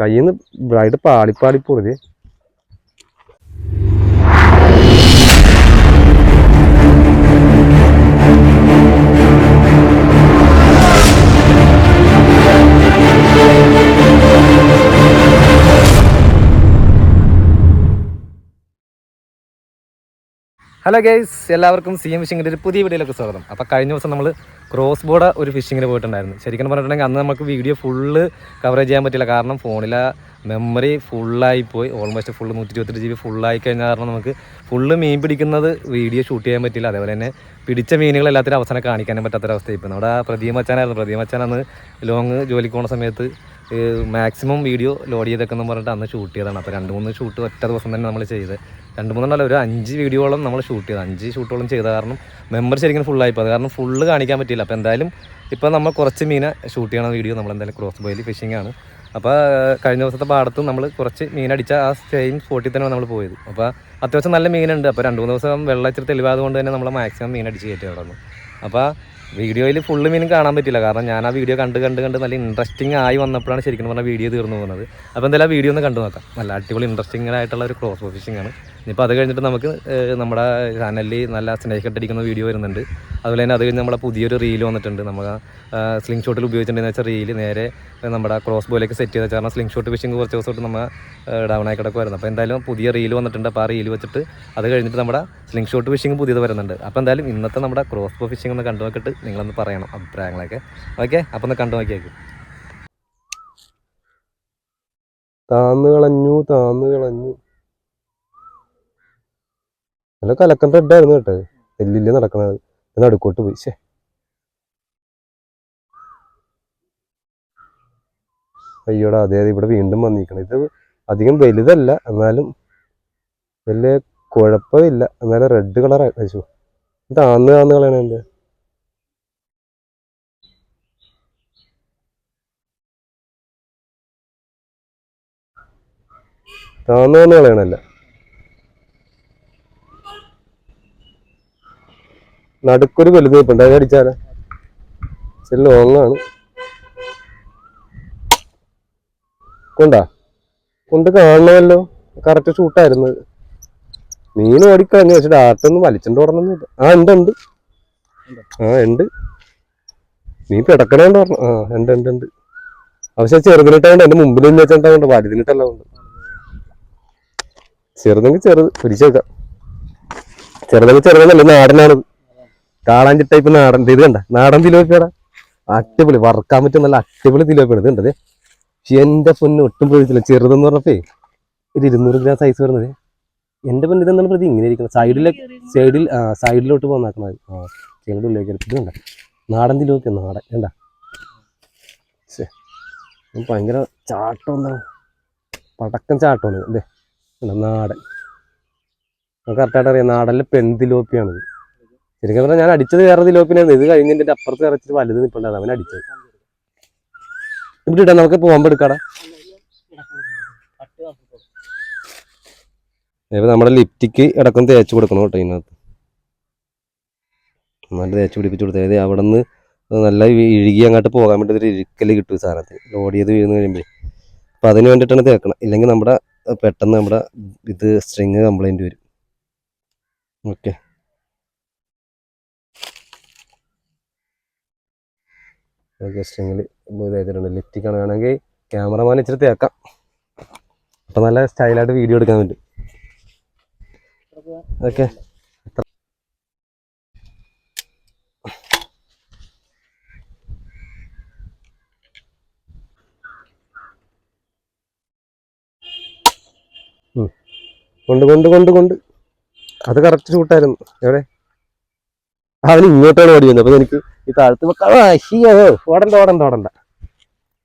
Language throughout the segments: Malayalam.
കയ്യിൽ നിന്ന് ബ്രൈഡ് പാളിപ്പാളി ഹലോ ഗൈസ് എല്ലാവർക്കും സി എം ഫിഷിങ്ങിന്റെ ഒരു പുതിയ വീഡിയോയിലേക്ക് സ്വാഗതം. അപ്പോൾ കഴിഞ്ഞ ദിവസം നമ്മൾ ക്രോസ് ബോർഡ് ഒരു ഫിഷിങ്ങിന് പോയിട്ടുണ്ടായിരുന്നു. ശരിക്കും പറഞ്ഞിട്ടുണ്ടെങ്കിൽ അന്ന് നമുക്ക് വീഡിയോ ഫുള്ള് കവറേജ് ചെയ്യാൻ പറ്റില്ല കാരണം ഫോണിലെ മെമ്മറി ഫുള്ളായി പോയി. ഓൾമോസ്റ്റ് ഫുള്ള് നൂറ്റി ഇരുപത്തെട്ട് ജി ബി ഫുള്ളായി കഴിഞ്ഞ കാരണം നമുക്ക് ഫുള്ള് മീൻ പിടിക്കുന്നത് വീഡിയോ ഷൂട്ട് ചെയ്യാൻ പറ്റില്ല അതേപോലെ തന്നെ പിടിച്ച മീനുകൾ എല്ലാത്തിനും അവസാനം കാണിക്കാനും പറ്റാത്തൊരവസ്ഥ ഇപ്പോൾ നമ്മുടെ പ്രദീപ് അച്ഛനായിരുന്നു. പ്രദീപ് അച്ഛൻ അന്ന് ലോങ് ജോലിക്ക് പോകുന്ന സമയത്ത് മാക്സിമം വീഡിയോ ലോഡ് ചെയ്തേക്കെന്ന് പറഞ്ഞിട്ട് അന്ന് ഷൂട്ട് ചെയ്തതാണ്. അപ്പോൾ രണ്ട് മൂന്ന് ഷൂട്ട് ഒറ്റ ദിവസം തന്നെ നമ്മൾ ചെയ്ത്. രണ്ട് മൂന്നെണ്ണല്ല ഒരു അഞ്ച് വീഡിയോളം നമ്മൾ ഷൂട്ട് ചെയ്ത്. അഞ്ച് ഷൂട്ടോളം ചെയ്ത കാരണം മെമ്പർ ശരിക്കും ഫുള്ളായിപ്പോൾ അത് കാരണം ഫുള്ള് കാണിക്കാൻ പറ്റിയില്ല. അപ്പോൾ എന്തായാലും ഇപ്പോൾ നമ്മൾ കുറച്ച് മീനെ ഷൂട്ട് ചെയ്യണ വീഡിയോ നമ്മൾ എന്തായാലും ക്രോസ് ബോയിൽ ഫിഷിംഗ് ആണ്. അപ്പോൾ കഴിഞ്ഞ ദിവസത്തെ പാടത്തും നമ്മൾ കുറച്ച് മീനടിച്ച ആ സെയിം സ്പോട്ടിൽ തന്നെ നമ്മൾ പോയത്. അപ്പോൾ അത്യാവശ്യം നല്ല മീനുണ്ട്. അപ്പോൾ രണ്ട് മൂന്ന് ദിവസം വെള്ളം ഇച്ചിരി തെളിവായതുകൊണ്ട് തന്നെ നമ്മൾ മാക്സിമം മീനടിച്ച് കയറ്റി അവിടെ നിന്ന് അപ്പോൾ വീഡിയോയിൽ ഫുള്ള് മീനും കാണാൻ പറ്റില്ല കാരണം ഞാൻ ആ വീഡിയോ കണ്ട് കണ്ട് കണ്ട് നല്ല ഇൻട്രസ്റ്റിംഗ് ആയി വന്നപ്പോഴാണ് ശരിക്കും പറഞ്ഞാൽ വീഡിയോ തീർന്നു പോകുന്നത്. അപ്പോൾ എന്തായാലും ആ വീഡിയോ ഒന്ന് കണ്ടു നോക്കാം. നല്ല അടിപൊളി ഇൻട്രസ്റ്റിംഗ് ആയിട്ടുള്ള ഒരു ക്രോസ് ഫിഷിംഗ് ആണ്. ഇനിയിപ്പോൾ അത് കഴിഞ്ഞിട്ട് നമുക്ക് നമ്മുടെ ചാനലിൽ നല്ല സ്നേഹിക്കട്ടടിക്കുന്ന വീഡിയോ വരുന്നുണ്ട്. അതുപോലെ തന്നെ അത് കഴിഞ്ഞ് നമ്മുടെ പുതിയൊരു റീൽ വന്നിട്ടുണ്ട്. നമ്മൾ സ്ലിംഗ് ഷോട്ടിൽ ഉപയോഗിച്ചിട്ടുണ്ടെന്ന് വെച്ചാൽ റീൽ നേരെ നമ്മുടെ ക്രോസ് ബോയിലേക്ക് സെറ്റ് ചെയ്ത കാരണം സ്ലിംഗ് ഷോട്ട് ഫിഷിംഗ് കുറച്ച് ദിവസമായിട്ട് നമ്മൾ ഡൗൺ ആയി കിടക്കുമായിരുന്നു അപ്പോൾ എന്തായാലും പുതിയ റീൽ വന്നിട്ടുണ്ട്. അപ്പോൾ ആ റീൽ വെച്ചിട്ട് അത് കഴിഞ്ഞിട്ട് നമ്മുടെ സ്ലിംഗ് ഷോട്ട് ഫിഷിംഗ് പുതിയത് വരുന്നുണ്ട്. അപ്പോൾ എന്തായാലും ഇന്നത്തെ നമ്മുടെ ക്രോസ് ബോ ഫിഷിംഗ് ഒന്ന് കണ്ടു നോക്കിയിട്ട് നിങ്ങളൊന്ന് പറയണം അഭിപ്രായങ്ങളൊക്കെ. ഓക്കെ? അപ്പോൾ ഒന്ന് കണ്ടു നോക്കിയേക്കും. താന്ന് കളഞ്ഞു താന്ന് കളഞ്ഞു. നല്ല കലക്കൻ റെഡായിരുന്നു കേട്ടോ. എല്ലില്ല നടക്കണത്. നടുക്കോട്ട് പോയി. ശേ അയ്യോടാ അതെ അതെ ഇവിടെ വീണ്ടും വന്നിരിക്കണം. ഇത് അധികം വലുതല്ല എന്നാലും വലിയ കുഴപ്പമില്ല. എന്നാലും റെഡ് കളർ അയച്ചു താന്ന് താന്ന് കളയണ എന്ത്? താന്ന് താന്ന് കളയണല്ല നടുക്കൊരു വലുത് നിൽപ്പുണ്ട് അതിനെ അടിച്ചാലോ? ഇച്ചിരി ഓങ്ങാണ് കൊണ്ടാ? കൊണ്ട് കാണണമല്ലോ. കറക്റ്റ് ഷൂട്ടായിരുന്നു മീൻ ഓടിക്കളഞ്ഞു. പക്ഷെ ഡാർത്തൊന്നും വലിച്ചിട്ട് ഓടണമെന്നില്ല ആ ഉണ്ട് ഉണ്ട്. ആ ഉണ്ട്. നീ പിടക്കണോണ്ട് പറഞ്ഞു ആ ഉണ്ട് ഉണ്ട് ഉണ്ട്. പക്ഷെ ചെറുതിനിട്ടുണ്ട് എന്റെ മുമ്പിൽ നിന്ന് വെച്ചിട്ടുണ്ട് വലുതിനിട്ടല്ല ഉണ്ട് ചെറുതെങ്കിൽ ചെറുത്. പിടിച്ചേക്കാം. ചെറുതെങ്കിൽ ചെറുതെന്നല്ല നാടനാണ്. കാണാൻ ടൈപ്പ് നാടൻ ഇത് കണ്ട? നാടൻ തിലോപ്പിയാടാ അടിപൊളി. വറക്കാൻ പറ്റും നല്ല അടിപൊളി തിലോപ്പിയാണ് ഇത് ഉണ്ടത് എന്റെ പൊന്ന് ഒട്ടും പ്രതീക്ഷിച്ചില്ല. ചെറുതെന്ന് പറഞ്ഞപ്പേ ഒരു ഇരുന്നൂറ് ഗ്രാം സൈസ് വരുന്നത് എന്റെ പൊന്ന് ഇതെന്താണ് പ്രതി? ഇങ്ങനെ ഇരിക്കുന്നത്. സൈഡിലെ സൈഡിൽ സൈഡിലോട്ട് പോകുന്നത് ആ ചെറുടെ ഉള്ളിലേക്ക് ഇത് കണ്ട? നാടൻ തിലോപ്പിയ നാടൻ. കണ്ട? ഭയങ്കര ചാട്ടം പടക്കം ചാട്ടമാണ്. അല്ലേ നാടൻ. കറക്റ്റായിട്ട് അറിയാം. നാടനിലെ പെൺതിലോപ്പിയാണിത്. ശരിക്കും പറഞ്ഞാൽ ഞാൻ അടിച്ചത് വേറെ ലോപ്പിനായിരുന്നു ഇത് കഴിഞ്ഞിട്ട് എന്റെ അപ്പുറത്ത് ഇറച്ചിട്ട് വലുത് നിൽപ്പുണ്ടായിരുന്നു അവൻ അടിച്ചത്. ഇവിടെ ഇടാം. നമുക്ക് പോകുമ്പോൾ എടുക്കാടാ. ഇപ്പൊ നമ്മുടെ ലിപ്റ്റിക്ക് ഇടക്കം തേച്ച് കൊടുക്കണം കേട്ടോ ഇതിനകത്ത്. നന്നായിട്ട് തേച്ച് പിടിപ്പിച്ച് കൊടുത്തു. അതായത് അവിടെ നിന്ന് നല്ല ഇഴുകി അങ്ങോട്ട് പോകാൻ വേണ്ടി ഒരു ഇഴുക്കൽ കിട്ടും സാധനത്തിന്. ലോഡ് ചെയ്ത് വീഴുന്ന കഴിയുമ്പോൾ അപ്പം അതിന് വേണ്ടിയിട്ടാണ് തേക്കണം. ഇല്ലെങ്കിൽ നമ്മുടെ പെട്ടെന്ന് നമ്മുടെ ഇത് സ്ട്രിങ് കംപ്ലൈന്റ് വരും. ഓക്കെ ഓക്കെ സ്ട്രിങ്ങിൽ തേച്ചിട്ടുണ്ട് ലിഫ്റ്റിക്കാണ് വേണമെങ്കിൽ ക്യാമറമാൻ ഇച്ചിരി തേക്കാം. അപ്പം നല്ല സ്റ്റൈലായിട്ട് വീഡിയോ എടുക്കാൻ പറ്റും. ഓക്കെ. കൊണ്ട് കൊണ്ട് കൊണ്ട് കൊണ്ട്. അത് കറക്റ്റ് ഷൂട്ടായിരുന്നു എവിടെ? അവന് ഇങ്ങോട്ടാണ് ഓടി വന്നത്. അപ്പം എനിക്ക് ഈ അയ്യോ ഓടണ്ട ഓടണ്ട ഓടണ്ട.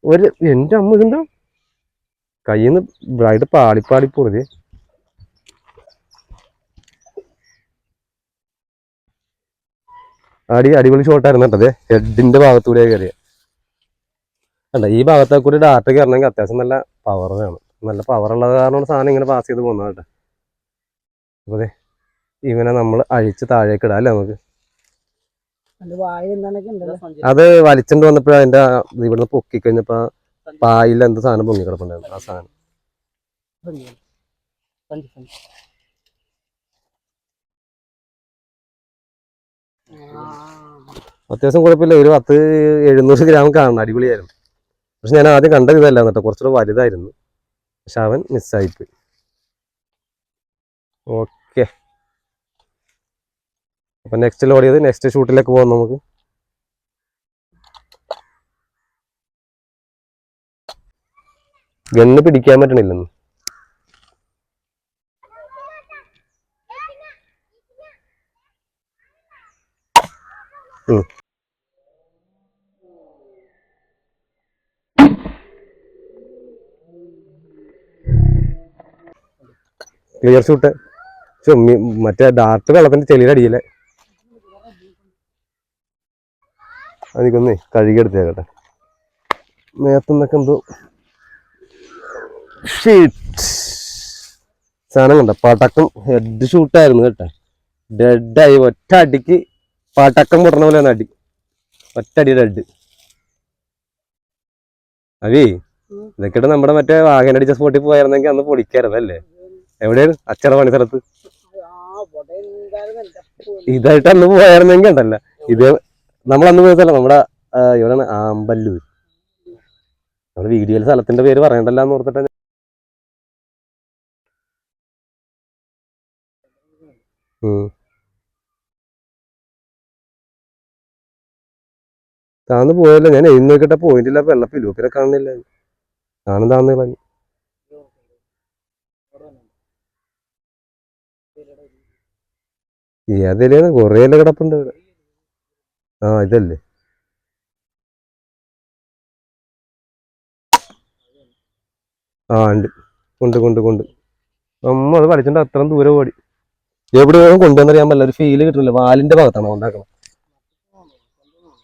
ഒരു എന്റെ അമ്മ ഇതെന്താ? കയ്യിൽ നിന്ന് ബ്രൈഡ് പാളിപ്പാളി പൊറുതി അടി അടിപൊളി ഷോട്ടായിരുന്നു കേട്ടത് ഹെഡിന്റെ ഭാഗത്തൂടെ കയറിയ അല്ല ഈ ഭാഗത്തെ കൂടി ഡാറ്റ കയറണമെങ്കിൽ അത്യാവശ്യം നല്ല പവർ വേണം. നല്ല പവർ ഉള്ളത് കാരണമാണ് സാധനം ഇങ്ങനെ പാസ് ചെയ്ത് പോകുന്നത് കേട്ടോ. അപ്പൊ ദേ ഇവനെ നമ്മൾ അഴിച്ച് താഴേക്ക് ഇടാം അല്ലേ നമുക്ക്? അത് വലിച്ചോണ്ട് വന്നപ്പോ അതിന്റെ ഇവിടുന്ന് പൊക്കി കഴിഞ്ഞപ്പോ പായിൽ എന്ത് സാധനം പൊങ്ങി കിടപ്പുണ്ടായിരുന്നു ആ സാധനം. അത്യാവശ്യം കുഴപ്പമില്ല ഒരു പത്ത് എഴുന്നൂറ് ഗ്രാം കാണണം അടിപൊളിയായിരുന്നു. പക്ഷെ ഞാൻ ആദ്യം കണ്ടത് ഇതല്ല കേട്ടോ കുറച്ചുകൂടെ വലുതായിരുന്നു. പക്ഷെ അവൻ മിസ്സായിപ്പോയി ഓക്കെ അപ്പൊ നെക്സ്റ്റ് ലോഡ് ചെയ്ത് നെക്സ്റ്റ് ഷൂട്ടിലേക്ക് പോകാം നമുക്ക്. ഗണ്ണ് പിടിക്കാൻ പറ്റണില്ലെന്ന്. ക്ലിയർ ഷൂട്ട് മറ്റേ ഡാർട്ട് വെള്ളത്തിന്റെ ചെളിയുടെ അടിയിലെ. അതിക്കൊന്നേ കഴുകിയെടുത്തേക്കട്ടെ. മേത്തുനിന്നൊക്കെ എന്തോ ഷീറ്റ് സാധനം കണ്ട? പടക്കം ഹെഡ് ഷൂട്ടായിരുന്നു കേട്ടോ. ഡെഡായി ഒറ്റ അടിക്ക് പടക്കം പൊട്ടണ പോലെ അടി. ഒറ്റ അടി ഡെഡ് അവി ഇതൊക്കെ നമ്മുടെ മറ്റേ വാഹന അടിച്ച സ്പോട്ടിൽ പോയായിരുന്നെങ്കിൽ അന്ന് പൊളിക്കായിരുന്നു അല്ലേ? എവിടെയാണ് അച്ചട പണി സ്ഥലത്ത് ഇതായിട്ട് അന്ന് പോയായിരുന്നെങ്കിൽ ഉണ്ടല്ല. ഇത് നമ്മളന്ന് പോയ സ്ഥലം നമ്മുടെ ഇവിടെ ഇവിടെയാണ് ആമ്പല്ലൂർ. നമ്മുടെ വീഡിയോയിൽ സ്ഥലത്തിന്റെ പേര് പറയണ്ടല്ല എന്ന് ഓർത്തിട്ട് താന്ന് പോയല്ലോ ഞാൻ എഴുന്നേക്കിട്ട പോയിന്റില്ല വെള്ള പിലൂപ്പിനെ കാണുന്നില്ല. താനും താന്ന് കളഞ്ഞു ഏതിലാണ് കൊറേ കിടപ്പുണ്ട് ഇവിടെ. ആ ഇതല്ലേ? ആ ഉണ്ട്. കൊണ്ട് കൊണ്ട് കൊണ്ട് നമ്മൾ അത് പഠിച്ചിട്ട് അത്രയും ദൂരെ ഓടി. എവിടെയോ കൊണ്ടുവന്നറിയാൻ പറ്റില്ല. ഒരു ഫീൽ കിട്ടുന്നില്ല വാലിന്റെ ഭാഗത്താണോ ഉണ്ടാക്കണം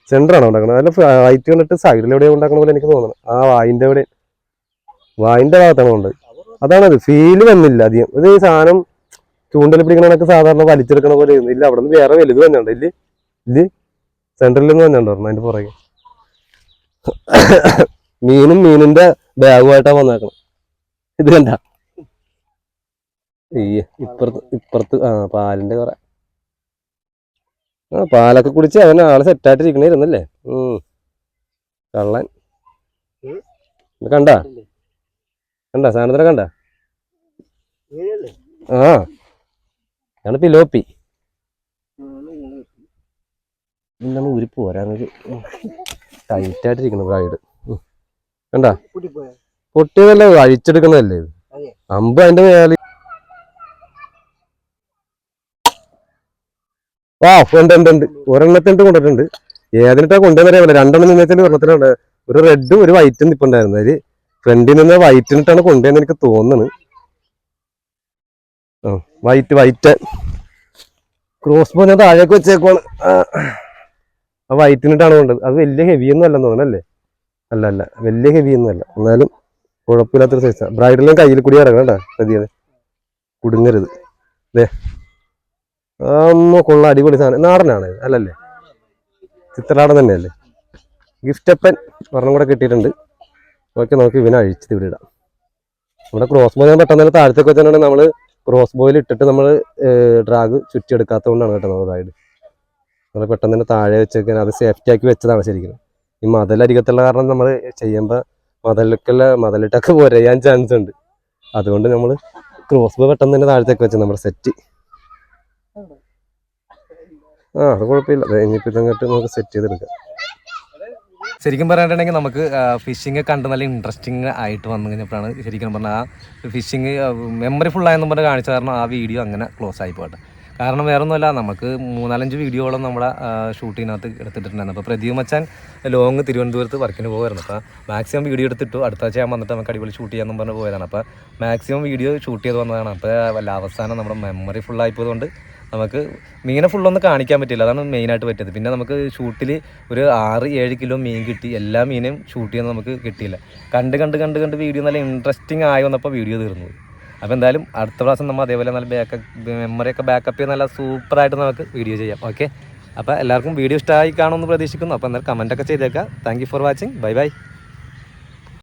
സെന്റർ ആണോ ഉണ്ടാക്കണം അതിൽ ഹൈറ്റ് കണ്ടിട്ട് സൈഡിൽ എവിടെയാണ് ഉണ്ടാക്കണ പോലെ എനിക്ക് തോന്നുന്നു ആ വായിന്റെ എവിടെ വായിന്റെ ഭാഗത്താണോ ഉണ്ട് അതാണത് ഫീൽ വന്നില്ല അധികം. ഇത് ഈ സാധനം ചൂണ്ടൽ പിടിക്കണൊക്കെ സാധാരണ വലിച്ചെടുക്കണ പോലെ. ഇല്ല. അവിടെ നിന്ന് വേറെ വലുത് തന്നെയുണ്ട് ഇല്ല? ഇല്ല? തന്നെ പറഞ്ഞു അതിന്റെ പുറകെ. മീനും മീനിന്റെ ബാഗുമായിട്ടാ വന്നേക്കണം ഇത് കണ്ട? ഈ ഇപ്പുറത്ത് ഇപ്പുറത്ത് ആ പാലിന്റെ കുറെ ആ പാലൊക്കെ കുടിച്ച് അവൻ ആൾ സെറ്റായിട്ട് ഇരിക്കണിരുന്നല്ലേ കള്ളൻ. കണ്ടാ? കണ്ട? സാധനത്തിനെ കണ്ട? ആ. ഞാൻ പിലോപ്പി. ഇന്നാണ് ഉരുപ്പ് വരാനൊരു ടൈറ്റായിട്ടിരിക്കണം ബ്രൈഡ് കണ്ട? പൊട്ടിയതല്ല? അഴിച്ചെടുക്കുന്നതല്ലേ അമ്പ് അതിന്റെ മേലെ. ആ ഉണ്ട് ഉണ്ട് ഉണ്ട്. ഒരെണ്ണത്തിനിട്ട് കൊണ്ടിട്ടുണ്ട്. ഏതിനിട്ടാ കൊണ്ടുവന്നറിയാമല്ലോ. രണ്ടെണ്ണം നിന്നിട്ട് ഒരെണ്ണത്തിനാണ് ഒരു റെഡും ഒരു വൈറ്റും നിപ്പുണ്ടായിരുന്നു. അതിൽ ഫ്രണ്ടിൽ നിന്ന് വൈറ്റിനിട്ടാണ് കൊണ്ടുവന്ന് എനിക്ക് തോന്നുന്നു. ആ വൈറ്റ് വൈറ്റ് ക്രോസ് ബോ ഞാൻ താഴേക്ക് വെച്ചേക്കുവാണ്. ആ. വയറ്റിനിട്ടാണ് കൊണ്ടത്. അത് വലിയ ഹെവി ഒന്നും അല്ലെന്ന് തോന്നല്ലേ അല്ല? അല്ല വലിയ ഹെവി ഒന്നും അല്ല. എന്നാലും കുഴപ്പമില്ലാത്തൊരു സൈസാണ് ബ്രൈഡലും കയ്യിൽ കൂടി ഇറങ്ങണം കേട്ടോ കുടുങ്ങരുത്. അല്ലേ അമ്മ കൊള്ള അടിപൊളി സാധനം. നാടനാണ് അല്ലല്ലേ? ചിത്രനാടൻ തന്നെയല്ലേ? ഗിഫ്റ്റ് അപ്പൻ ഒരെണ്ണം കൂടെ കിട്ടിയിട്ടുണ്ട്. ഓക്കെ നമുക്ക് ഇവനെ അഴിച്ചിട്ട് ഇവിടെ ഇടാം. നമ്മുടെ ക്രോസ് ബോയിൽ പെട്ടെന്ന് തന്നെ താഴത്തേക്ക് നമ്മൾ ക്രോസ് ബോയിൽ ഇട്ടിട്ട് നമ്മൾ ഡ്രാഗ് ചുറ്റിയെടുക്കാത്തതുകൊണ്ടാണ് കേട്ടോ നമ്മൾ റൈഡ് നമ്മൾ പെട്ടെന്ന് തന്നെ താഴെ വെച്ചേക്കാൻ അത് സേഫ്റ്റി ആക്കി വെച്ചതാണ് ശരിക്കും. ഈ മതലരികത്തുള്ള കാരണം നമ്മൾ ചെയ്യുമ്പോൾ മതലൊക്കെയുള്ള മതലിട്ടൊക്കെ പുരയാൻ ചാൻസ് ഉണ്ട്. അതുകൊണ്ട് നമ്മൾ ക്രോസ് ബോ പെട്ടെന്ന് തന്നെ താഴത്തേക്ക് വെച്ച് നമ്മുടെ സെറ്റ് ആ അത് കുഴപ്പമില്ല. ഇനിയിപ്പോൾ ഇതങ്ങോട്ട് നമുക്ക് സെറ്റ് ചെയ്തെടുക്കാം. ശരിക്കും പറഞ്ഞിട്ടുണ്ടെങ്കിൽ നമുക്ക് ഫിഷിംഗ് കണ്ട് നല്ല ഇൻട്രസ്റ്റിംഗ് ആയിട്ട് വന്നു കഴിഞ്ഞപ്പോഴാണ് ശരിക്കും പറഞ്ഞാൽ ആ ഫിഷിംഗ് മെമ്മറി ഫുൾ ആയെന്നും പറഞ്ഞ് കാണിച്ച കാരണം ആ വീഡിയോ അങ്ങനെ ക്ലോസ് ആയി പോട്ടെ കാരണം വേറെ ഒന്നുമല്ല നമുക്ക് മൂന്നാലഞ്ച് വീഡിയോകളും നമ്മുടെ ഷൂട്ടിനകത്ത് എടുത്തിട്ടുണ്ടായിരുന്നു. അപ്പോൾ പ്രദീപ് മച്ചാൻ ലോങ് തിരുവനന്തപുരത്ത് വർക്കിന് പോകുമായിരുന്നു അപ്പോൾ മാക്സിമം വീഡിയോ എടുത്തിട്ടു. അടുത്ത ആഴ്ച ഞാൻ വന്നിട്ട് നമുക്ക് അടിപൊളി ഷൂട്ട് ചെയ്യാമെന്ന് പറഞ്ഞ് പോയതാണ്. അപ്പോൾ മാക്സിമം വീഡിയോ ഷൂട്ട് ചെയ്ത് വന്നതാണ്. അപ്പോൾ വല്ല അവസാനം നമ്മുടെ മെമ്മറി ഫുൾ ആയിപ്പോയതുകൊണ്ട് നമുക്ക് മീനെ ഫുള്ളൊന്നും കാണിക്കാൻ പറ്റില്ല അതാണ് മെയിനായിട്ട് പറ്റിയത്. പിന്നെ നമുക്ക് ഷൂട്ടിൽ ഒരു ആറ് ഏഴ് കിലോ മീൻ കിട്ടി. എല്ലാ മീനും ഷൂട്ട് ചെയ്യുന്നത് നമുക്ക് കിട്ടിയില്ല. കണ്ട് കണ്ട് കണ്ട് കണ്ട് വീഡിയോ നല്ല ഇൻട്രസ്റ്റിംഗ് ആയി വന്നപ്പോൾ വീഡിയോ തീർന്നു. അപ്പോൾ എന്തായാലും അടുത്ത പ്രാവശ്യം നമ്മൾ അതേപോലെ നല്ല ബാക്കപ്പ് മെമ്മറിയൊക്കെ ബാക്കപ്പ് ചെയ്ത് നല്ല സൂപ്പറായിട്ട് നമുക്ക് വീഡിയോ ചെയ്യാം. ഓക്കെ അപ്പോൾ എല്ലാവർക്കും വീഡിയോ ഇഷ്ടമായി കാണുമെന്ന് പ്രതീക്ഷിക്കുന്നു. അപ്പോൾ എന്തായാലും കമന്റൊക്കെ ചെയ്തേക്കാം thank for watching bye bye